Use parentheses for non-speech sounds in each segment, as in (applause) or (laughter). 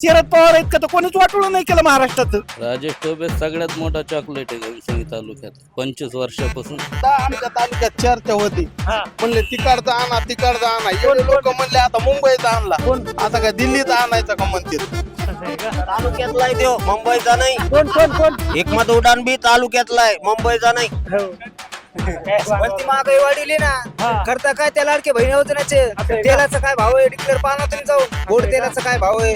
शरद पवार आहेत का? तर कोणीच वाटोळ नाही केलं महाराष्ट्रात. राजेश टोपे सगळ्यात मोठा चॉकलेट आहे घनसंगी तालुक्यात पंचवीस वर्षापासून. आमच्या तालुक्यात चर्चा होती. हा. म्हणले तिकडचा आणा तिकडचा आणा. एवढे लोक म्हणले आता मुंबईचा आणला. आता काय दिल्लीचा आणायचा का म्हणते तालुक्यातला आहे तो मुंबईचा नाही. कोण कोण कोण? एकमत उड्डाण बी तालुक्यातला आहे मुंबईचा नाही. हो. पण ती महागाई वाढली ना हा. करता काय त्या लाडके बहिणी का? तेलाचा काय भाव आहे? डिक्लेअर पाहा ना तुम्ही जाऊन. गोड तेलाचा काय भाव आहे.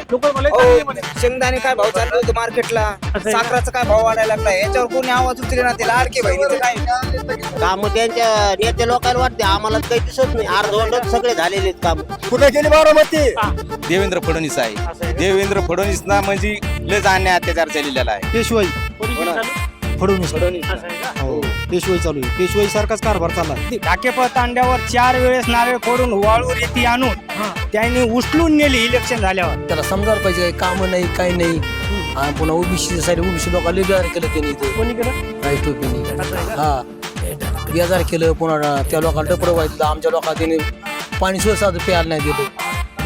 शेंगदाणे काय भाव चालले होते मार्केटला? साखराचा काय भाव वाढायला लागला याच्यावर कोणी आवाज उचले ना ते लाडके बहिणीचे काय? काम त्यांच्या नेते लोकांना वाटते. आम्हाला काही दिसत नाही. अर्धवटच सगळे झालेले आहेत काम. कुठे गेली बारामती? देवेंद्र फडणवीस आहे? देवेंद्र फडणवीस ना म्हणजे लय अन्याय अत्याचार चाललेला आहे. पेशवाई चालू? फडणवीस. असं आहे का? हो पेशवाई चालू आहे. पेशवाई सारखाच कारभार चालला. टाकेपळ तांड्यावर चार वेळेस नारळ फोडून वाळू रेती आणून त्यांनी उचलून नेली इलेक्शन झाल्यावर. त्याला समजायला पाहिजे काम नाही काही नाही. आणि पुन्हा ओबीसी साठी ओबीसी लोकांना बेजार केलं त्यांनी इथे. कोणी केलं? राईट टोपीने असं आहे का? हा. बेजार केलं पुन्हा त्या लोकांना डपडं व्हायचं आमच्या लोकांना त्याने पाणी सुद्धा साधं प्यायला नाही दिलं.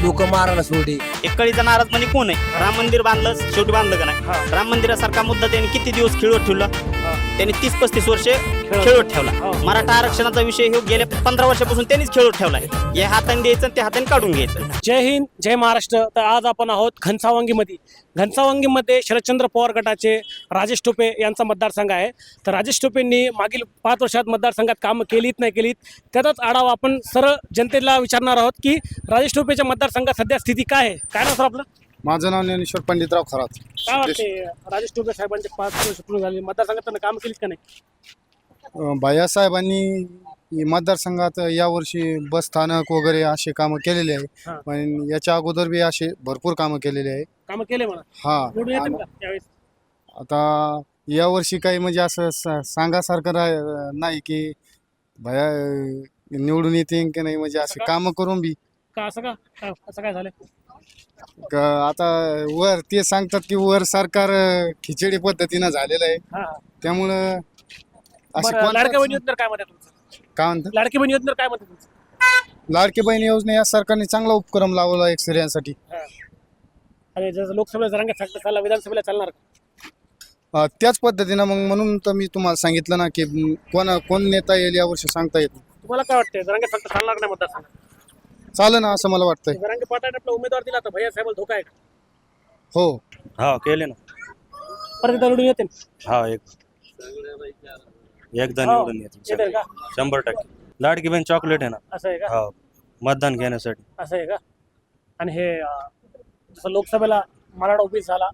लोक मारायला सोडे. एकळीचा नाराज म्हणजे कोण आहे? राम मंदिर बांधलं शेवटी बांधलं का नाही? राम मंदिरासारखा मुद्दा त्यांनी किती दिवस खेळवत ठेवला? त्यांनी तीस पस्तीस वर्षे खेळवत ठेवला. हो. मराठा आरक्षणाचा विषय हे गेल्या पंधरा वर्षापासून त्यांनीच खेळवत ठेवलाय. हे हाताने द्यायचं ते हाताने काढून घ्यायचं. जय हिंद जय महाराष्ट्र. तर आज आपण आहोत घनसावंगीमध्ये. घनसावंगीमध्ये शरदचंद्र पवार गटाचे राजेश टोपे यांचा मतदारसंघ आहे. तर राजेश टोपेंनी मागील पाच वर्षात मतदारसंघात कामं केलीत नाही केलीत त्याचाच आढावा आपण सरळ जनतेला विचारणार आहोत की राजेश टोपेच्या मतदारसंघात सध्या स्थिती काय आहे? काय नाव सर आपलं? माझं नाव ज्ञानेश्वर पंडितराव खरात. काय वाटते राजेश टोपे साहेबांचे पाच वर्ष पूर्ण झाले मतदारसंघात कामं केलीत का नाही? बायासाहेबांनी मतदारसंघात यावर्षी बस स्थानक वगैरे असे कामं केलेले हा. आहे पण याच्या अगोदर बी असे भरपूर कामं केलेले आहे. कामं केले म्हणा. हा. निवडून येतील आणि का त्यावेळेस आता यावर्षी काही म्हणजे असं सा- सांगासारखं राह- नाही की भया निवडून येते की नाही म्हणजे असे कामं करून बी. का असं का का- असं काय झालं क- आता वर ते सांगतात की वर सरकार अं, खिचडी पद्धतीनं झालेलं आहे. हा. हा त्यामुळं असे बरं लाडक्या बहिणी योजनेवर काय मत आहे तुमचं? काय म्हणतात लाडकी बहिणी योजनेवर काय मत आहे तुमचं? लाडकी बहीण योजना या सरकारने चांगला उपक्रम लावला एक स्त्रियांसाठी आणि जसं लोकसभेला जरांगे फॅक्टर चालला विधानसभेला चालणार का? अं, त्याच पद्धतीनं मग म्हणून तर मी तुम्हाला सांगितलं ना की म, कोण कोण नेता येईल यावर्षी सांगता येत नाही. तुम्हाला काय वाटतंय? जरांगे फॅक्टर चालणार का नाही मतदारसंघात? चालेल ना असं मला वाटतंय. जरांगे पाटाने आपला उमेदवार दिला तर भैया साहेब धोका आहे का? हो. हा केले ना. परत एकदा निवडून येते हा एक. एकदा हो. निवडून येते का शंभर टक्के. लाडकी बहीण चॉकलेट आहे ना. असं आहे का? हा मतदान घेण्यासाठी. असं आहे का? आणि हे अं, जसं लोकसभेला मराठा ऑफिस झाला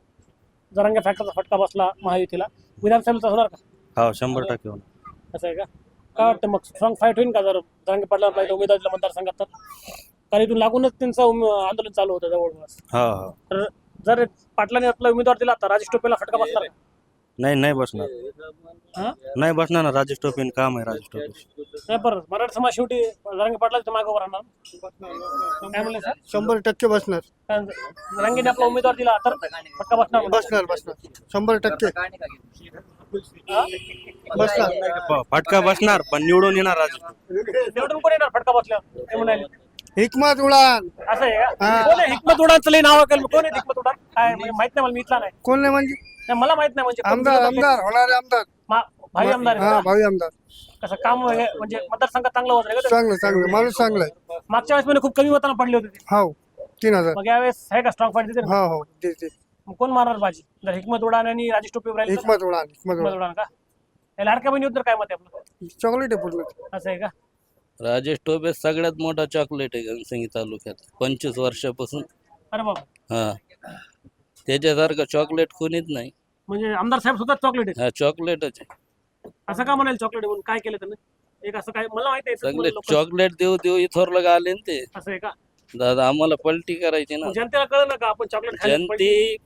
जरांगे फॅक्टरचा फटका बसला महायुतीला विधानसभेचा होणार का? हा शंभर टक्के होणार. असं आहे का? काय वाटतं मग? स्ट्रॉंग फाईट होईल का जर जरांगे पाटला आपल्या उमेदवार दिला मतदारसंघात तर? कारण इथून लागूनच त्यांचं उम- आंदोलन चालू होतं जवळपास हा हा. तर जर पाटलाने आपला उमेदवार दिला तर राजेश टोपेला फटका बसणार का? नाही नाही बसणार. हा? नाही बसणार ना राजेश टोपीन काम आहे राजेश टोपी. नाही बरं. मराठा समाज शेवटी जरांगे पाटला मागं राहणार. काय म्हणले सर शंभर टक्के बसणार. कारण रंगीने आपला उमेदवार दिला तर फटका बसणार म्हणून. बसणार बसणार. शंभर टक्के. हा? बसणार. फटका बसणार पण निवडून येणार राजेश टोपे. निवडून कोण येणार फटका बसल्यावर? ते म्हणाले. हिकमत उडान. असं आहे का? कोण आहे हिकमत उडानचं लई नाव ऐकलं. कोण आहे हिकमत उडान? काय म्हणजे माहीत नाही मला मी इथला नाही. कोण नाही म्हणजे? नाही, मला माहीत नाही म्हणजे आमदार आमदार होणारे आमदार? मा- भाई आमदार आहे हा का? भावी आमदार. कसं काम वगैरे म्हणजे मतदारसंघात चांगलं होत का? चांगलं चांगलं माणूस चांगला आहे. मागच्या वेळेस म्हणजे खूप कमी मतांना पडले होते ते. हो तीन हजार. मग यावेळेस आहे का स्ट्रॉंग फाईट देते ना? हो हो ते ते मग कोण मारणार बाजी? जर हिकमत उडान आणि राजेश टोपे राहील तर? हिकमत उडान हिकमत हिकमत उडान. का? हे लाडक्या बहिणी होत काय मत आहे आपलं? उडान चॉकलेट आहे पूर्ण. असं आहे का? राजेश टोपे सगळ्यात मोठा चॉकलेट आहे घनसंगी तालुक्यात पंचवीस वर्षापासून. अरे बाबा. हा. त्याच्यासारखं चॉकलेट कोणीच नाही. म्हणजे आमदार साहेब सुद्धा चॉकलेट आहे हा चॉकलेटच आहे. असं का म्हणाल चॉकलेट म्हणून? काय केलं त्यांनी? एक असं काय मला माहिती आहे सगळे चॉकलेट देऊ देऊ इथोरलं का आले ना ते. असं आहे का? दादा आम्हाला पलटी करायची ना. जनतेला कळलं ना का आपण चॉकलेट खाल्लं जनती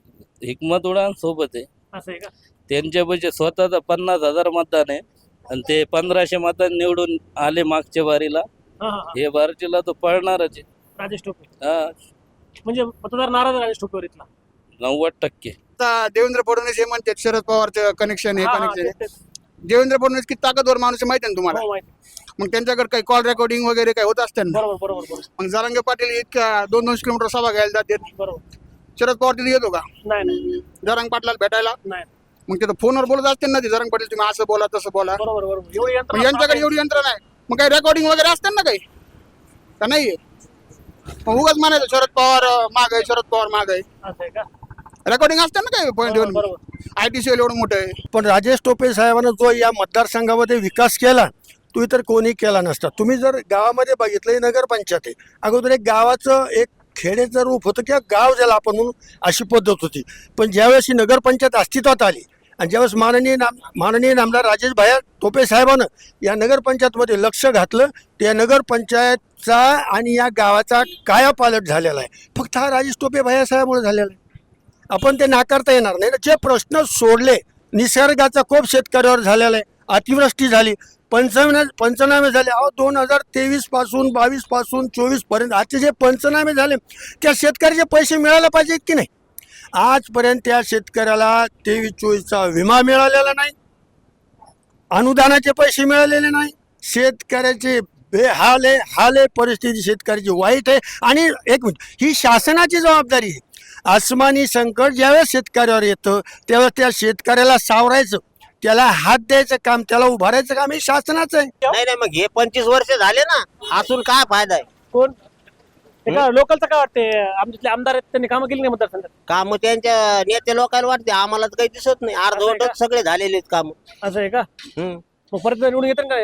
हिकमत उडान सोबत आहे. असं आहे का? त्यांच्या स्वतःचा पन्नास हजार मतदान आहे. आणि ते पंधराशे मतदान निवडून आले मागच्या बारीला हा हा हा. हे बारचीला तो पळणारच आहे. राजेश टोपे. हा. म्हणजे मतदार नाराज आहे राजेश टोपेवर इथला. नव्वद टक्के. आता देवेंद्र फडणवीस हे म्हणतात शरद पवारचं कनेक्शन हे हा, हा, कनेक्शन तेच- तेच. देवेंद्र फडणवीस किती ताकदवर माणूस आहे माहिती आहे ना तुम्हाला? हो, माहिती. मग त्यांच्याकडे काही कॉल रेकॉर्डिंग वगैरे काही होत असते ना? बरोबर बरोबर बरोबर. मग जरांगे पाटील इतक्या दोन दोन किलोमीटर सभा घ्यायला जाते बरोबर. शरद पवार तिथे येतो का? नाही नाही. जरांग पाटलाला भेटायला? नाही. मग तिथं फोनवर बोलत असते ना ते जरांग पाटील तुम्ही असं बोला तसं बोला. बरोबर बरोबर. एवढी मग यंत्रणा यांच्याकडे एवढी यंत्रणा आहे मग काही रेकॉर्डिंग वगैरे असते ना काही? का नाही उगाच म्हणायचं शरद पवार माग आहे शरद पवार माग आहे. असं आहे का? रेकॉर्डिंग असते ना काही पॉईंट बरोबर, बरोबर. आय टी सी एवढं मोठं आहे. पण राजेश टोपे साहेबांना जो या मतदारसंघामध्ये विकास केला तो इतर कोणी केला नसता. तुम्ही जर गावामध्ये बघितलं नगरपंचायत आहे अगोदर एक गावाचं एक खेड्याचं रूप होतं किंवा गाव ज्याला आपण म्हणू अशी पद्धत होती. पण ज्यावेळेस ही नगरपंचायत अस्तित्वात आली आणि ज्यावेळेस माननीय नाम माननीय नामदार राजेश भाया टोपे साहेबानं या नगरपंचायतमध्ये लक्ष घातलं त्या नगरपंचायतचा आणि या गावाचा कायापालट झालेला आहे. फक्त हा राजेश टोपे भाया साहेबामुळे झालेला आहे. आपण ते नाकारता येणार नाही. ना जे प्रश्न सोडले निसर्गाचा कोप शेतकऱ्यावर झालेला आहे. अतिवृष्टी झाली पंचनामे पंचनामे झाले. अहो दोन हजार तेवीसपासून बावीसपासून चोवीसपर्यंत आजचे जे पंचनामे झाले त्या शेतकऱ्याचे पैसे मिळायला पाहिजेत की नाही? आजपर्यंत त्या शेतकऱ्याला तेवीस चोवीसचा विमा मिळालेला नाही. अनुदानाचे पैसे मिळालेले नाही. शेतकऱ्याचे बेहाल आहे हाल आहे परिस्थिती शेतकऱ्याची वाईट आहे. आणि एक मिनिट ही शासनाची जबाबदारी आहे. आसमानी संकट ज्यावेळेस शेतकऱ्यावर येतं त्यावेळेस त्या शेतकऱ्याला सावरायचं त्याला हात द्यायचं काम त्याला उभारायचं काम हे शासनाचं आहे. नाही नाही मग हे पंचवीस वर्ष झाले ना असून काय फायदा आहे? कोण? ते लोकलचं काय वाटते आमच्यातले आमदार आहेत त्यांनी कामं केली नाही मतदारसंघात. काम त्यांच्या नेते लोकांना वाटते आम्हाला तर काही दिसत नाही. अर्धवटच सगळे झालेले आहेत काम. असं आहे का? मग परत निवडून येतं का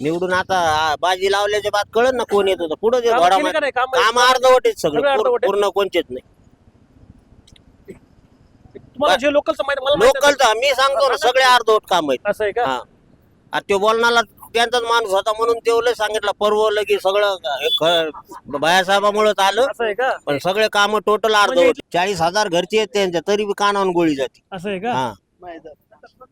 निवडून आता आ, बाजी लावल्याच्या बाद कळत ना कोण येत होतं. पुढे जे कामं घोडा केली का नाही? कामं- काम अर्धवट सगळे. सगळे अर्धवट आहेत? पूर्ण कोणचेच नाही. तुम्हाला जे लोकलचं माहिती मला माहिती. लोकलचं मी सांगतो ना सगळे अर्धवट काम आहेत. असं आहे का? हा. आता तो बोलणारा त्यांचाच माणूस होता म्हणून तेवढं सांगितलं परवलं की सगळं बायासाहेबामुळे आलं. असं आहे का? पण सगळे काम टोटल अर्धवट चाळीस हजार घरचे आहेत त्यांच्या तरी बी कानावून गोळी जाते. असं आहे का? हा.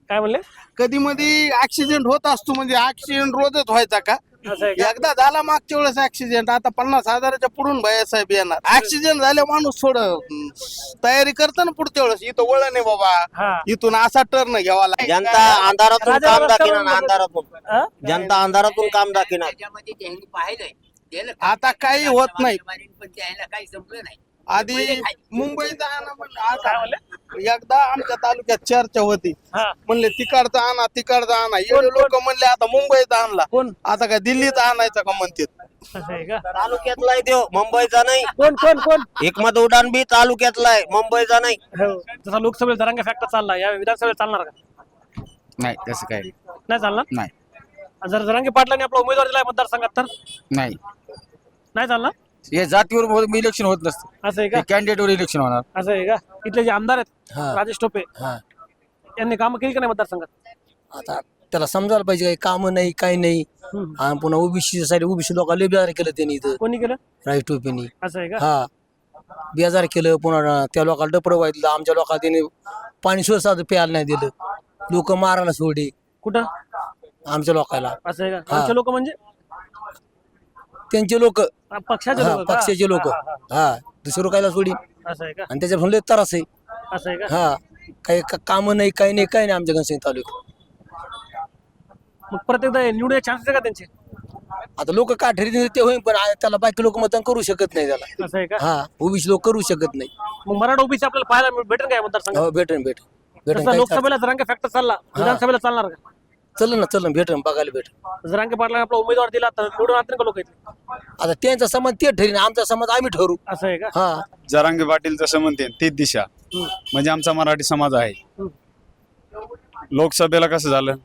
काय म्हणले? कधी मध्ये ऍक्सिडेंट होत असतो म्हणजे ऍक्सिडेंट रोजच व्हायचा का? (laughs) असं आहे का? एकदा झाला मागच्या वेळेस ऍक्सिडेंट आता पन्नास हजाराच्या पुढून साहेब येणार. ऍक्सिडेंट झाले माणूस थोडं तयारी करतो ना पुढच्या वेळेस. इथं वळण आहे बाबा. हा. इथून असा टर्न घ्यावा लागेल. जनता अंधारातून राजा काम रस्त्यावर दाखिना नको. अंधारातून. हा? जनता अंधारातून काम दाखिना आता काही होत नाही. काही संपलं नाही. आधी मुंबई जाणं म्हणलं आता काय म्हणले? एकदा आमच्या तालुक्यात चर्चा होती. हा. म्हणले तिकडचा आणा तिकडचा आणा. एवढे लोक म्हणले आता मुंबईचा आणला. कोण? आता काय दिल्लीचा आणायचा का म्हणतात? असं आहे का? तालुक्यातला आहे तो मुंबईचा नाही. कोण कोण कोण? एकमत उड्डाण बी तालुक्यातला आहे मुंबईचा नाही. हो. जसा लोकसभेत जरांगे फॅक्टर चालला या विधानसभेत चालणार का? नाही तसं काय नाही चालणार? नाही. आणि जर जरांगे पाटलांनी आपला उमेदवार दिलाय मतदारसंघात तर? नाही. नाही चालणार? हे जातीवर इलेक्शन होत नसतं. असं आहे का? कॅन्डिडेटवर इलेक्शन होणार. असं आहे का? इथले जे आमदार आहेत हा. राजेश टोपे हा. यांनी कामं केली का नाही मतदारसंघात? आता त्याला समजायला पाहिजे काही काम नाही काही नाही. हम्म. आणि पुन्हा ओबीसी साठी ओबीसी लोकांना बेजार केलं त्यांनी इथं. कोणी केलं? राईट टोपीनी. असं आहे का? हा. बेजार केलं पुन्हा त्या लोकांना डपड वाहिलं आमच्या लोकांना त्यांनी पाणी सुद्धा साधं प्यायला नाही दिलं. लोक मारायला सोडली. कुठं? आमच्या लोकांना. असं आहे का. आमचे लोक म्हणजे? त्यांचे लोक. पक्षाचे लोक पक्षाचे लोक. हा दुसरं लोकायला सोडी? असं आहे का? आणि त्याच्या लय त्रास आहे. असं आहे का? हा काही काम नाही काही नाही काही नाही आमच्या घनसिंग तालुक्यात. मग परत एकदा निवडून चान्सेस आहे का त्यांचे? आता लोक का ठरतील ते होईल पण आ- त्याला बाकी लोक मतदान करू शकत नाही त्याला. असं आहे का? हा ओबीसी लोक करू शकत नाही. मग मराठा ओबीसी आपल्याला पाहायला मिळ- भेटेल काय मतदारसंघात? हो भेटन भेटन भेटन तसं काही लोकसभेला जरांगे फॅक्टर चालला. विधानसभेला चालणार का? चल ना चल ना भेटन बघायला भेटन जरांगे पाटला आपला उमेदवार दिला तर निवडून आणतील का लोक इथे? आता त्यांचा समाज ते ठरेन आमचा समाज आम्ही ठरू. असं आहे का? हा. जरांगे पाटील जसं म्हणते तीच दिशा. म्हणजे आमचा मराठी समाज आहे. लोकसभेला कसं झालं?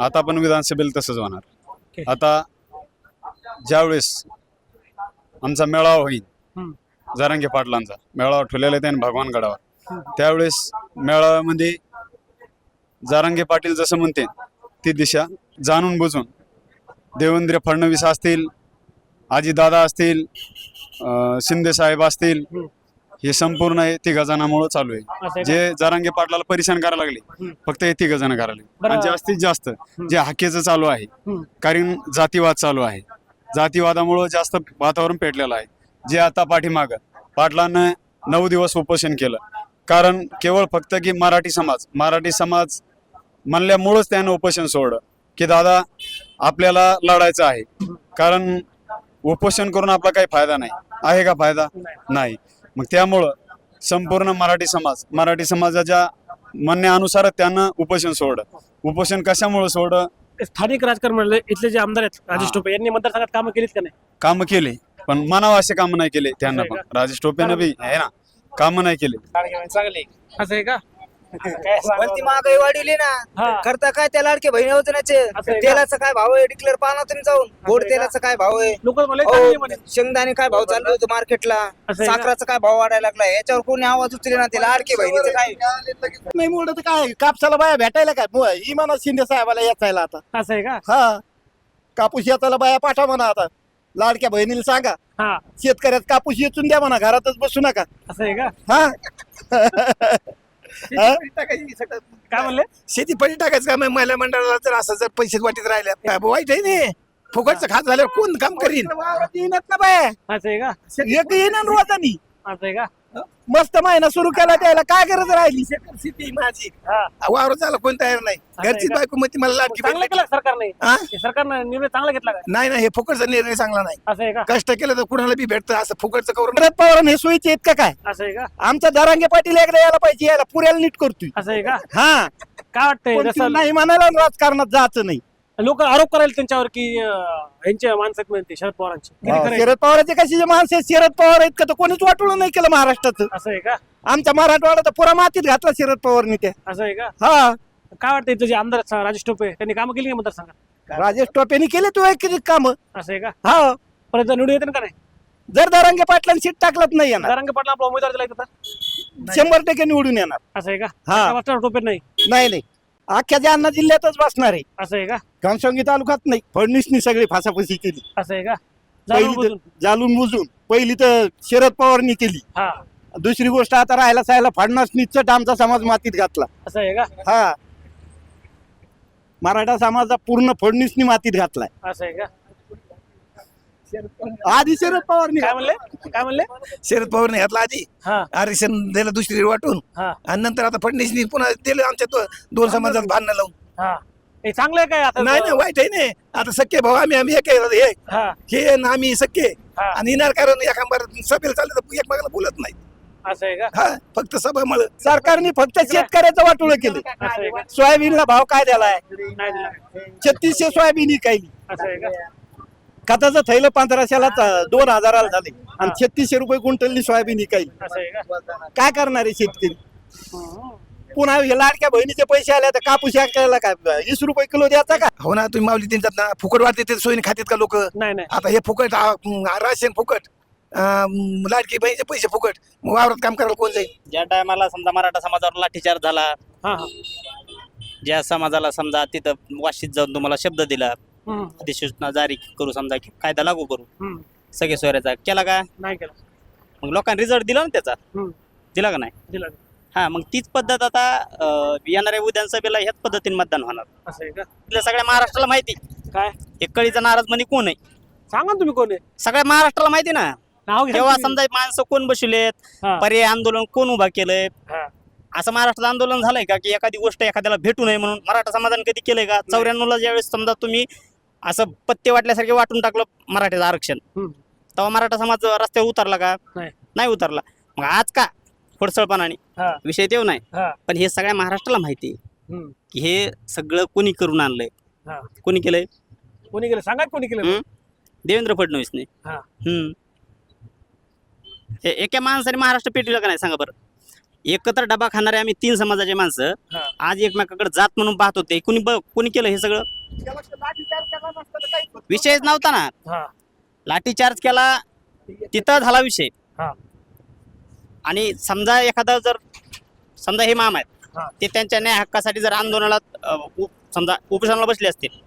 आता पण विधानसभेला तसंच होणार. आता ज्यावेळेस आमचा मेळावा होईल. जरांगे पाटलांचा मेळावा ठेवलेला आहे त्याने भगवान गडावर त्यावेळेस मेळाव्यामध्ये जारांगे पाटील जसं म्हणते ती दिशा जाणून बुजून देवेंद्र फडणवीस असतील आजीदादा असतील शिंदे साहेब असतील हे संपूर्ण हे तिघ जणांमुळे चालू आहे? जे जारांगे पाटलाला परेशान करायला लागले फक्त हे तिघ जण करायला. आणि जास्तीत जास्त जे हाकेचं चालू आहे. कारण जातीवाद चालू आहे. जातीवादामुळं जास्त वातावरण पेटलेलं आहे. जे आता पाठीमाग पाटलानं नऊ दिवस उपोषण केलं. कारण केवळ फक्त की मराठी समाज मराठी समाज म्हणल्यामुळंच त्यानं उपोषण सोडलं. की दादा आपल्याला लढायचं आहे. कारण उपोषण करून आपला काही फायदा नाही. आहे का फायदा? नाही. मग त्यामुळं संपूर्ण मराठी समाज मराठी समाजाच्या म्हणण्यानुसार त्यानं उपोषण सोडलं. उपोषण कशामुळे सोडलं? स्थानिक राजकारण म्हणलं इथले जे आमदार आहेत राजेश. टोपे यांनी मतदारसंघात कामं केलीत का नाही? कामं केले. पण मनावा असे कामं नाही केले त्यांना पण. राजेश टोपेनं बी आहे ना कामं नाही केले. चांगले असं आहे का? काय सांगावं? (laughs) वरती महागाई वाढवली ना. करता काय त्या लाडके बहिणी का? तेलाचं काय भाव आहे? डिक्लेअर पाहा ना तुम्ही जाऊन. गोड? तेलाचं काय भाव आहे? शेंगदाणे काय भाव चालले होते मार्केटला? साखराचा काय भाव वाढायला लागला? याच्यावर कोणी आवाज उचले ना ते लाडके बहिणीचं काय? नाही तर काय कापसाला बाया भेटायला काय? इमाना शिंदे साहेबाला याचायला आता. असं आहे का? हा. कापूस याचायला बाया पाठवा म्हणा आता. लाडक्या बहिणीला सांगा. हा. शेतकऱ्यात कापूस येचून द्या म्हणा. घरातच बसू नका. असं आहे का? हा. (laughs) हा? काय म्हणले? शेती पडी टाकायचं का? महिला मंडळाला जर असं जर पैसे वाटीत राहिले काय वाईट आहे नाही फुकटचं खात झाल्यावर कोण काम करीन? येणार ना बाय. असं आहे का? एक येणार रोजानी. असं आहे का? मस्त महिना सुरू केला त्याला. काय गरज राहिली? शेती माझी. हा. वावर झाला कोण तयार नाही. आहे घरचीच का? बायको म्हणते मला लाडकी चांगलं बहीण. केलं सरकारने. हा? हे सरकारनं निर्णय चांगला घेतला का? नाही नाही हे फुकटचा निर्णय चांगला नाही. असं आहे का? कष्ट केलं तर कुणाला बी भेटतं असं फुकटचं करून शरद पवार हे सोयीचे आहेत का काय? असं आहे का? आमचा दरांगे पाटील एकदा यायला पाहिजे यायला पुऱ्याला नीट करतोय. असं आहे का? हा. काय वाटतंय पण जसं नाही म्हणायला राजकारणात जायचं नाही. लोक आरोप करायला त्यांच्यावर की अं, यांचे माणसं आहेत म्हणते शरद पवारांची. किती खरं आहे? शरद पवाराचे कशी माणसं आहेत शरद पवार आहेत का? तर कोणीच वाटवलं नाही केलं महाराष्ट्राचं. असं आहे का? आमच्या मराठवाडा तर पुरा मातीत घातला शरद पवारनी त्या. असं आहे का? हा. काय वाटतं इथं जे आमदार आहेत, राजेश टोपे त्यांनी कामं केली का मतदारसंघात? राजेश टोपेनी केले तू किती काम? असं आहे का? हा. परत निवडून येते का नाही? जर दरांगे पाटलांनी सीट टाकलंच नाही येणार. नारायण पाटला आपला उमेदवार दिला होता शंभर टक्के निवडून येणार. असं आहे का? हा. वाटतं टोपे नाही? नाही नाही. अख्ख्या जालना जिल्ह्यातच बसणार आहे. असं आहे का? घनसंगी तालुक्यात नाही फडणीसनी सगळी फासाफासी केली. असं आहे का? जाणून पहिली तर बुजून. जालून बुजून. पहिली तर शरद पवारनी केली. हा. दुसरी गोष्ट आता राहायला सायला फडणीस निश्चित आमचा समाज मातीत घातला. असं आहे का? हा. मराठा समाजाचा पूर्ण फडणीसनी मातीत घातलाय. असं आहे का? आधी शरद पवारनी काय म्हणले? काय म्हणले? शरद पवारने घातला आधी. हा. आरक्षण दिलं दुसरी वाटून. हा. आणि नंतर आता फडणीसनी पुन्हा दिलं आमच्या दो- दोन समाजात भांडणं लावून. हा. हे चांगलं आहे काय आता? नाही नाही वाईट आहे नाही आता सख्खे भाऊ आम्ही आम्ही एक आहे. हे. हा. हे आणि आम्ही सख्खे. हा. आणि येणार कारण एका सभेला चाललं तर एकमेकाला बोलत नाही असं आहे का? हा फक्त सभामुळे सरकारने फक्त शेतकऱ्याचं वाटोळं केलं. असं आहे का? सोयाबीनला भाव काय द्यालाय नाही दिला. का? छत्तीसशे सोयाबीन विकायली असं आहे का? खताचं थैलं पंधराशेला दोन हजाराला झाले. आणि छत्तीसशे रुपये क्विंटलनी सोयाबीन विकायली असं आहे का? काय करणार आहे शेतकरी? पुन्हा हे लाडक्या बहिणीचे पैसे आले तर कापूस यायला काय? वीस रुपये किलो द्यायचा का? हो ना तुम्ही माऊली त्यांच्यात ना फुकट वाटते ते सोयीने खातात का लोक? नाही नाही. आता हे फुकट राशन फुकट लाडकी बहिणीचे पैसे फुकट. मग वावरात काम करायला कोण जाईल? ज्या टायमाला समजा मराठा समाजावर लाठीचार्ज झाला ज्या समाजाला समजा तिथं वाशीत जाऊन तुम्हाला शब्द दिला हम्म, अधिसूचना जारी करू समजा की कायदा लागू करू. हम्म. सगळे सोयऱ्याचा केला का? नाही केलं. मग लोकांनी रिझल्ट दिला ना त्याचा? हम्म. दिला का नाही? दिला. हा मग तीच पद्धत आता अं, येणाऱ्या विधानसभेला ह्याच पद्धतीने मतदान होणार. असं आहे का? आपल्या सगळ्या महाराष्ट्राला माहिती. काय? हे कळीचा नाराज म्हणजे कोण आहे? सांगा ना तुम्ही कोण आहे? सगळ्या महाराष्ट्राला माहिती ना. नाव घ्या तेव्हा तुम्ही. समजा माणसं कोण बसवलेत हा, पर्याय आंदोलन कोण उभा केलंय? हा. असं महाराष्ट्रात आंदोलन झालंय का? की एखादी गोष्ट एखाद्याला भेटू नये म्हणून मराठा समाजाने कधी केलंय का? चौऱ्याण्णव ला ज्यावेळेस समजा तुम्ही असं पत्ते वाटल्यासारखे वाटून टाकलं मराठ्याचं आरक्षण. हम्म. तेव्हा मराठा समाज रस्त्यावर उतरला का? नाही. नाही उतरला. मग आज का? खोडसळपणाने हा, विषय तेव नाही. हा, पण हे सगळ्या महाराष्ट्राला माहिती आहे. हम्म. की हे सगळं कोणी करून आणलंय? हा. कोणी केलंय? कोणी केलं सांगा कोणी केलं हम्म. देवेंद्र फडणवीसने. हा. हम्म. हे एका माणसाने महाराष्ट्र पेटविलं का नाही? सांगा बरं. एकत्र डबा खाणारे आम्ही तीन समाजाचे माणसं. हा. आज एकमेकाकडे जात म्हणून पाहत होते. कोणी ब- कोणी केलं हे सगळं? विषयच नव्हता ना हा लाठीचार्ज केला तिथं झाला विषय हा. आणि समजा एखादा जर समजा हे माम हा. आहेत ते त्यांच्या न्याय हक्कासाठी जर आंदोलनात अ, उ- समजा उपोषणाला बसले असतील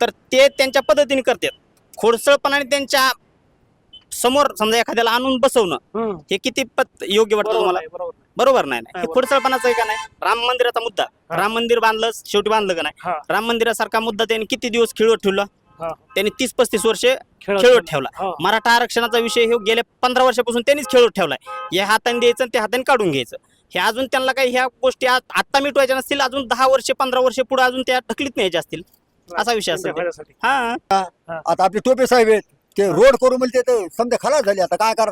तर ते त्यांच्या पद्धतीने करतात खोडसळपणाने त्यांच्यासमोर समजा एखाद्याला आणून बसवणं हम्म. हे किती पत योग्य वाटतं बरोबर तुम्हाला बरोबर. बरोबर नाही ना. नाही, हे बरोबर. खोडसळपणाचं आहे का नाही राम मंदिराचा मुद्दा हा. राम मंदिर बांधलं शेवटी बांधलं का हा. नाही राम मंदिरासारखा मुद्दा त्यांनी किती दिवस खेळवत ठेवला हा. त्यांनी तीस पस्तीस वर्ष खेळत खेळवत ठेवला हो. मराठा आरक्षणाचा विषय हे गेल्या पंधरा वर्षापासून त्यांनीच खेळवत ठेवलाय या हाताने द्यायचं आणि त्या हाताने काढून घ्यायचं हे अजून त्यांना काही ह्या गोष्टी आ- आत्ता मिटवायच्या नसतील अजून दहा वर्ष पंधरा वर्ष पुढे अजून त्या ढकलीत न्यायच्या असतील असा विषय त्यांच्या असेल फायद्यासाठी. हा आता आपले टोपे साहेब आहेत ते रोड करू म्हणजे ते समजा खलास झाले आता काय कर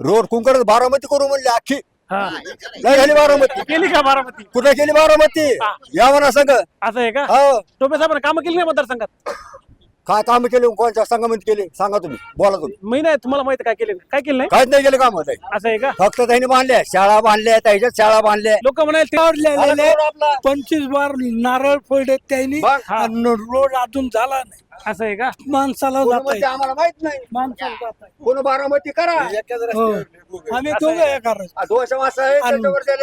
रोड कुंकड बारामती करू म्हणले अख्खी हा. नाही झाली बारामती. केली का बारामती? कुठे केली बारामती? हा. यावं ना संघ असं आहे का? हो. टोपे साहेबांनी कामं केली नाही मतदारसंघात? काय काम केले कोणत्या संघामध्ये केले? सांगा तुम्ही बोला तुम्ही. मी नाही तुम्हाला माहिती काय केलं? काय केलं नाही? काहीच नाही केले काम असं आहे का? फक्त त्यांनी बांधल्या शाळा बांधल्या त्याच्यात शाळा बांधल्या. लोक म्हणाले पंचवीस बार नारळ फोडले त्यांनी रोड अजून झाला नाही. असं आहे का? माणसाला आम्हाला माहीत नाही. माणसाला कोण बारामती करा. हो. आम्ही दोघं.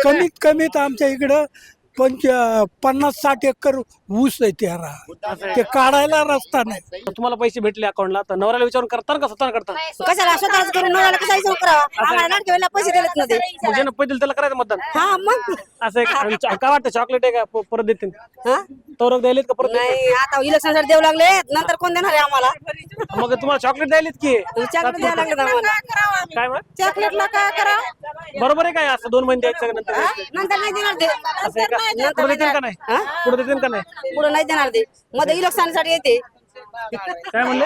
कमीत कमीत आमच्या इकडं पंच पन्नास साठ एकर ऊस आहे त्याला ते काढायला रस्ता नाही. तुम्हाला पैसे भेटले अकाउंटला तर नवऱ्याला विचारून करता का स्वतः करता कशाला स्वतःच करून नवऱ्याला कसा विचार करावा? आम्हाला लाडके वेळेला पैसे दिलेत नव्हते. मग ज्यानं पैसे दिले त्याला करायचं मतदान. हा मग. असं? आणि काय वाटतं? चॉकलेट आहे का? परत देतील. हा? तवरक द्यायलेत का परत देतील? नाही आता इलेक्शनसाठी देऊ लागले. नंतर कोण देणार आहे आम्हाला? मग तुम्हाला चॉकलेट द्यायलेत की? चॉकलेट द्यायला लागले आम्हाला? काय मग? चॉकलेटला काय करा बरोबर आहे काय? असं दोन महिने द्यायचं का नंतर? नंतर नाही देणार ते. असं आहे का? पुढे नाही देतील का देणार. नाही? हा? पुढे देतील का नाही? पुढे नाही देणार ते. मध्ये इलेक्शनसाठी येते. काय म्हणले?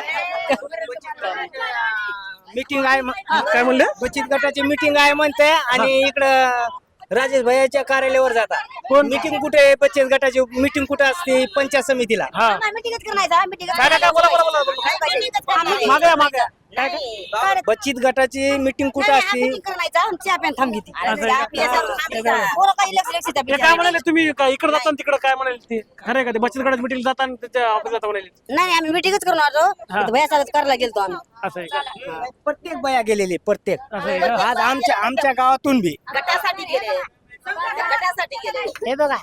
मीटिंग आहे म- काय म्हणले? बचत गटाची मीटिंग आहे म्हणते आणि इकडं राजेश भैयाच्या कार्यालयावर जाता कोण? मीटिंग कुठे आहे? बचत गटाची मीटिंग कुठे असते? पंचायत समितीला. हा. मिटिंगच करायचा मिटिंग काय काय काय बोला बोला बोला बोला. मागे या, मागे या. बचत गटाची मीटिंग कुठे असते? ते काय म्हणाले तुम्ही? काय इकडे जाता तिकडे काय म्हणाले ते? खरं का ते? बचत गटाच्या मिटिंग जाता आणि त्याच्या ऑफिस जाता म्हणाले? नाही आम्ही मिटिंगच करून आलो भैया करायला गेलतो आम्ही. असं आहे का? प्रत्येक बाया गेलेली प्रत्येक. असं आहे का? आज आमच्या आमच्या गावातून बी. गटासाठी गेले. गटासाठी गेले. हे बघा.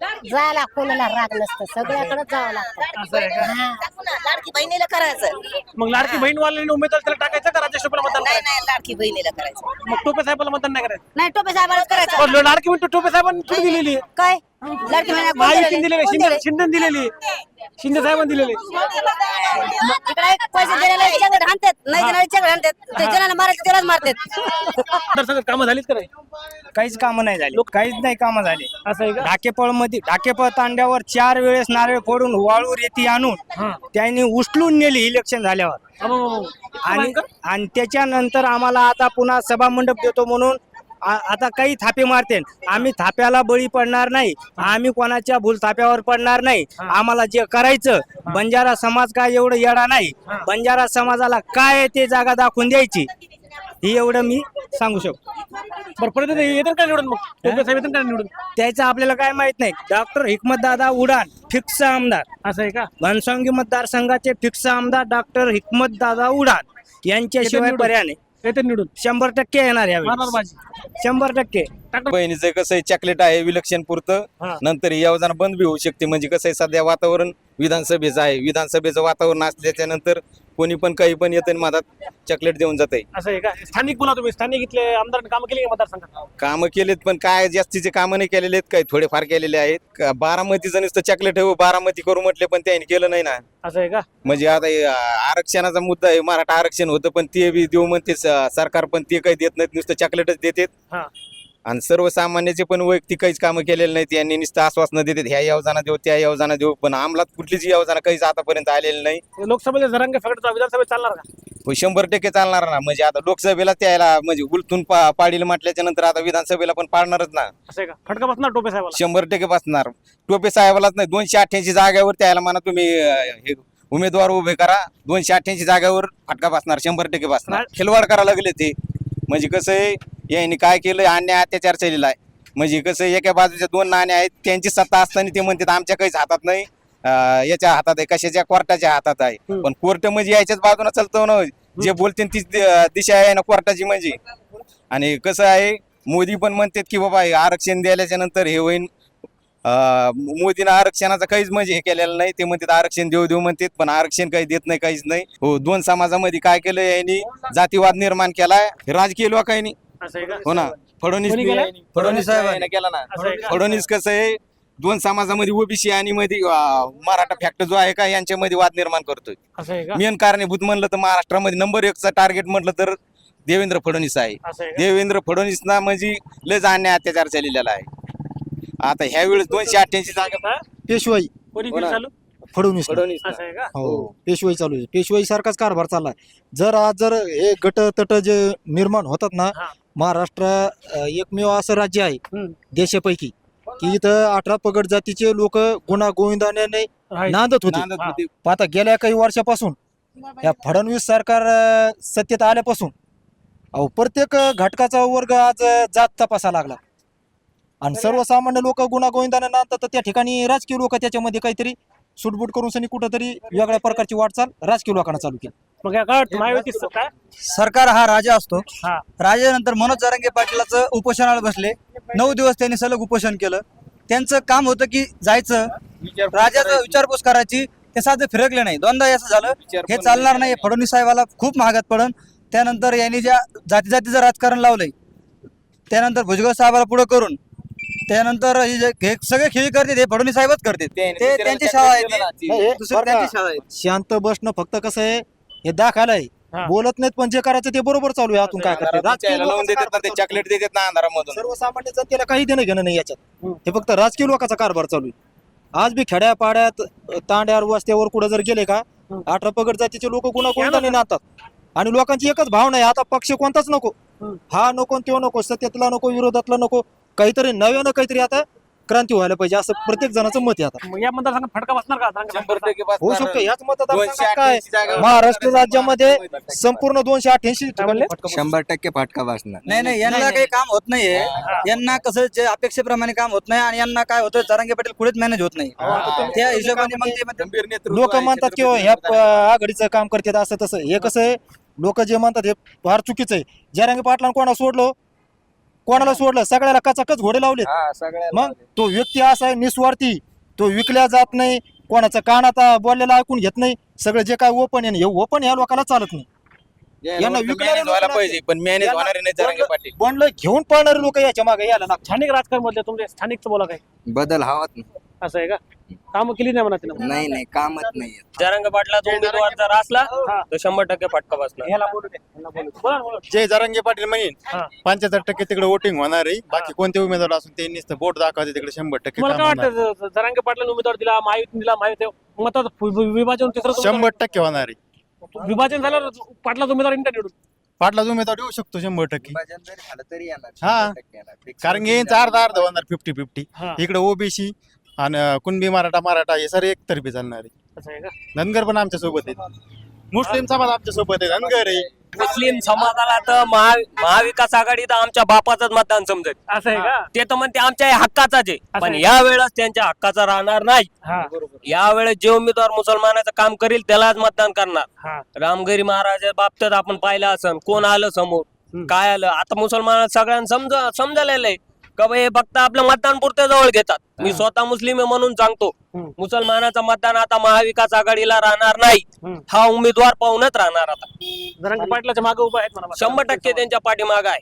जायला कोणाला राग नसतं. सगळ्याकडे जावं लागतं. असं आहे का टाकू ना, लाडकी बहिणीला करायचं. मग लाडकी बहीण वाल्याने उमेदवार त्याला टाकायचं का राजेश टोपेला मतदान नाही करायचं? नाही लाडकी बहिणीला करायचं. मग टोपे साहेबाला मतदान नाही करायचं? नाही टोपे साहेबालाच करायचं. पण लाडकी बहीण टोपे साहेबांनी दिलेली आहे. काय? लाडकी बहिणीला कोण महायुतीने दिलेले? शिंदे दिलेले? शिंदे दिलेली शिंदे साहेबांनी दिलेली. इकडे पैसे याच्याकडे हाणतात नाही याच्याकडे हाणतात. ते मारायचं त्यालाच मारतात. मतदारसंघात कामं झालीत का नाही? काहीच कामं नाही झाली. काहीच नाही कामं झाली. असं आहे का? ढाकेपळमध्ये ढाकेपळ तांड्यावर चार वेळेस नारळ फोडून वाळू रेती आणून. त्यांनी उचलून नेली इलेक्शन झाल्यावर. आणि आणि त्याच्यानंतर आम्हाला आता पुन्हा सभा मंडप देतो म्हणून आता काही थापे मारते. आम्ही थाप्याला बळी पडणार नाही. आम्ही कोणाच्या भूल थाप्यावर पडणार नाही. आम्हाला जे करायचं बंजारा समाज काय एवढं येडा नाही. बंजारा समाजाला काय ते जागा दाखवून द्यायची. हे एवढं मी सांगू शकतो. बरं परत येते- येतात का निवडून मग? टोपे साहेब येतात का निवडून? त्याचं आपल्याला काय माहीत नाही. डॉक्टर हिकमत दादा उडान फिक्स आमदार. असं आहे का? घनसावंगी मतदारसंघाचे फिक्स आमदार डॉक्टर हिकमत दादा उडान. यांच्याशिवाय. पर्याय नाही. येते निवडून. शंभर टक्के येणार मारणार यावेळी बाजी. शंभर टक्के. बहिणीचं कसं आहे चॉकलेट आहे विलक्षण पुरतं हा. नंतर ही योजना बंद बी होऊ शकते. म्हणजे कसं आहे सध्या वातावरण विधानसभेचं आहे. विधानसभेचं वातावरण असल्याच्या नंतर कोणी पण काही पण येतं आणि मधात चॉकलेट देऊन जात आहे असं आहे का? स्थानिक बोला तुम्ही. स्थानिक इथले आमदारांनी कामं केली का मतदारसंघात? कामं केलेत पण काय जास्तीचे कामं नाही केलेले आहेत. काही थोडेफार केलेले आहेत. का- बारामतीचं नुसतं चॉकलेट हो बारामती करू म्हटले पण त्यांनी केलं नाही ना. असं आहे का? म्हणजे आता हे, आ, आरक्षणाचा मुद्दा आहे. मराठा आरक्षण होतं पण ते बी देऊ म्हणते स- सरकार पण ते काही देत नाहीत. नुसतं चॉकलेटच देतात. हा. आणि सर्वसामान्याचे पण वैयक्तिक काहीच कामं केलेले नाहीत. यांनी नुसतं आश्वासनं देतात ह्या योजना देऊ त्या योजना देऊ. पण अंमलात कुठलीच योजना काहीच आतापर्यंत आलेली नाही. लोकसभेचे जरांगे फगडचा विधानसभेत चालणार का? हो, शंभर टक्के चालणार ना. म्हणजे आता लोकसभेला त्याला म्हणजे उलटून पा पाडील म्हटल्याच्या नंतर आता विधानसभेला पण पाडणारच ना. असं आहे का? फटका बसणार टोपे साहेबाला? शंभर टक्के बसणार. टोपे साहेबालाच नाही दोनशे अठ्ठ्याऐंशी जागेवर त्याला म्हणा तुम्ही अं, हे उमेदवार उभे करा. दोनशे अठ्ठ्याऐंशी जागेवर फटका बसणार शंभर टक्के बसणार. खिलवाड करा लागले ते. म्हणजे कसं आहे यांनी काय केलं अन्याय अत्याचार चाललेला आहे. म्हणजे कसं एका बाजूच्या दोन नाणे आहेत त्यांची सत्ता असताना ते म्हणतात आमच्या काहीच हातात नाही. अं, याच्या हातात आहे कशाच्या? कोर्टाच्या हातात आहे. पण कोर्ट म्हणजे याच्याच बाजूने चालतो ना. जे बोलते तीच दि- दिशा आहे ना कोर्टाची म्हणजे. आणि कसं आहे मोदी पण म्हणतात की बाबा हे आरक्षण द्यायच्या नंतर हे होईन. अं, मोदीनं आरक्षणाचं काहीच म्हणजे हे केलेलं नाही. ते म्हणतात आरक्षण देऊ देऊ म्हणतात पण आरक्षण काही देत नाही काहीच नाही. हो दोन समाजामध्ये काय केलं यांनी? जातीवाद निर्माण केलाय. राजकीय लोकांनी. असं आहे का? हो ना. फडणवीस कोणी बी केलं? आहे. फडणवीस साहेबांनी. केला ना. असं आहे का? फडणवीस कसं आहे दोन समाजामध्ये ओबीसी आणि मध्ये अं, मराठा फॅक्टर जो आहे का यांच्यामध्ये वाद निर्माण करतोय. असं आहे का? मेन कारणीभूत म्हणलं तर महाराष्ट्रामध्ये नंबर एकचा टार्गेट म्हटलं तर देवेंद्र फडणवीस आहे. असं आहे का? देवेंद्र फडणवीसना म्हणजे लय अन्याय अत्याचार चाललेला आहे. आता ह्या वेळेस दोनशे अठ्ठ्याऐंशी जागा हा? पेशवाई. कोणी हो केली ना. फडणवीस. असं आहे का? हो पेशवाई चालू आहे. पेशवाई सारखाच कारभार चाललाय. जर आज जर हे गट तट जे निर्माण होतात ना हा. महाराष्ट्र अं, एकमेव असं राज्य आहे हम्म. देशापैकी की इथं अठरा पगड जातीचे लोक गुन्हा गोविंदाने. नांदत होते नांदत होते. पण आता गेल्या काही वर्षापासून या फडणवीस सरकार अं, सत्तेत आल्यापासून अहो प्रत्येक अं, घटकाचा वर्ग आज अं, जात तपासा लागला आणि सर्वसामान्य लोक गुन्हा गोविंदाने नांदतात तर त्या ठिकाणी राजकीय लोक त्याच्यामध्ये काहीतरी सुटबुट करून सनी कुठंतरी वेगळ्या प्रकारची वाटचाल राजकीय लोकांना चालू केली मग या काय महायुती काय सरकार? हा राजा असतो. हा. राजानंतर मनोज जारंगे पाटलाचं उपोषणाला बसले. नऊ दिवस त्यांनी सलग उपोषण केलं. त्यांचं काम होतं की जायचं. राजाचं विचारपूस करायची. ते साधं फिरकले नाही. दोनदा असं झालं. हे चालणार नाही. फडणवीस साहेबाला खूप महागात पडन. त्यानंतर यांनी ज्या जाती जातीचं राजकारण लावलंय त्यानंतर भुजबळ साहेबाला पुढे करून त्यानंतर हे जे- सगळे खेळी करते ते फडणवीस साहेबच करते ते त्यांची शाळा आहे. दुसरी? त्यांची शाळा आहे. शांत बसणं फक्त कसं आहे हे दाखल आहे हा. बोलत नाहीत पण जे करायचं ते बरोबर चालू आहे. आतून काय करते राजकीय लावून लोकांचा देतात ना ते कारभार चॉकलेट देतात ना अंधारामधून. सर्वसामान्य जनतेला काही देणं घेणं नाही याच्यात. हम्म. हे फक्त राजकीय लोकांचा कारभार चालू आहे. आज बी खेड्या पाड्यात तांड्यावर वस्त्यावर कुठं जर गेले का हम्म. अठरा पगड जातीचे लोक गुन्हा या कोणत्याने नातात. आणि लोकांची एकच भावना आहे आता पक्ष कोणताच नको. हम्म. हा नको आणि तो नको सत्यातला नको विरोधातला नको काहीतरी नव्यानं काहीतरी आता क्रांती व्हायला पाहिजे असं प्रत्येक जणाचं मत आहे आता. मग या मतदारसंघात फटका बसणार का? शंभर? टक्के होऊ बसणार. शकतो. दोनशे मतदारसंघात काय अठ्ठ्याऐंशी जागा- महाराष्ट्र राज्यामध्ये संपूर्ण दोनशे अठ्ठ्याऐंशी ठिकाणी फटका बसतो. शंभर टक्के फाटका बसणार. नाही नाही यांना काही काम होत नाहीये. यांना कसं जे अपेक्षेप्रमाणे काम होत नाही आणि यांना काय होतं जरांगे पाटील कुठेच मॅनेज होत नाही. त्या हिशोबाने मग ते म्हणतात, गंभीर नेतृत्व लोक आहे म्हणतात की हो, ह्या आघाडीचं काम करतात असं तसं. हे कसं आहे? लोक जे म्हणतात हे फार चुकीचं आहे. जरांगे पाटलांना कोणा सोडलो? कोणाला सोडलं? सगळ्याला कचाकच घोडे लावले हा सगळ्या मग तो व्यक्ती असा आहे निस्वार्थी. तो विकल्या जात नाही कोणाचं कान आता बोललेलं ऐकून घेत नाही. सगळं जे काय ओपन आहे ना, हे ओपन ह्या लोकांना चालत नाही. यांना विकणारे व्हायला लोकं पाहिजे पण मॅनेज यांना होणार नाही जरांगे पाटील. बंडलं घेऊन पळणारे लोक याच्या मागे यायला लागतात स्थानिक राजकारण मधले तुमचे स्थानिकचं बोला काय बदल हवात असं आहे का? कामं केली नाही म्हणा तिनं. नाही नाही कामच नाही जरंग पाटलाचा उमेदवार जर असला तर शंभर टक्के फटका बसणार. ह्याला बोलू दे ह्याला बोलू दे. बोला ना, बोला ना. जय जरांगे पाटील म्हणेन. हा. पंच्याहत्तर टक्के तिकडे वोटिंग होणार आहे. बाकी कोणते उमेदवार असून ते नुसतं बोट दाखवायचे तिकडे शंभर टक्के तुम्हाला काम काय होणार. वाटतं? ज- जरांगे पाटलांनी उमेदवार दिला महायुती दिला महायुती मतात विभाजन तिसरं शंभर टक्के होणार आहे. विभाजन झाल्यावर पाटलाचा उमेदवार इंटर निवडून. पाटलाच उमेदवार येऊ शकतो शंभर टक्के. विभाजन जरी झालं तरी येणार हा. शंभर टक्के येणार. Fix कारण की यांचं अर्धा अर्धा होणार फिफ्टी फिफ्टी हा. इकडे ओबीसी आणि कुणबी मराठा मराठा हे सर एकतर्फी चालणार. आहे असं आहे का? धनगर पण आमच्यासोबत आहे मुस्लिम समाज आमच्यासोबत आहे धनगर आहे. मुस्लिम समाजाला तर महा महाविकास आघाडी तर आमच्या बापाचंच मतदान समजेल. असं आहे का? ते तर म्हणते आमच्या हक्काचाच आहे. असं पण आहे. या वेळेस त्यांच्या हक्काचा राहणार नाही. हा. यावेळेस जे उमेदवार मुसलमानाचं काम करील त्यालाच मतदान करणार. हा. रामगिरी महाराजा बाबतीत आपण पाहिलं असन कोण आलं समोर हम्म. काय आलं? आता मुसलमान सगळ्यांना समज समजायला आहे. का बा हे फक्त आपलं मतदान पुरते जवळ घेतात. मी स्वतः मुस्लिम आहे म्हणून सांगतो. मुसलमानाचं मतदान आता महाविकास आघाडीला राहणार नाही. हा उमेदवार पाहूनच राहणार आता. जरांगे पाटलाच्या मागे उभा आहेत म्हणा. शंभर टक्के त्यांच्या पाठीमाग आहे.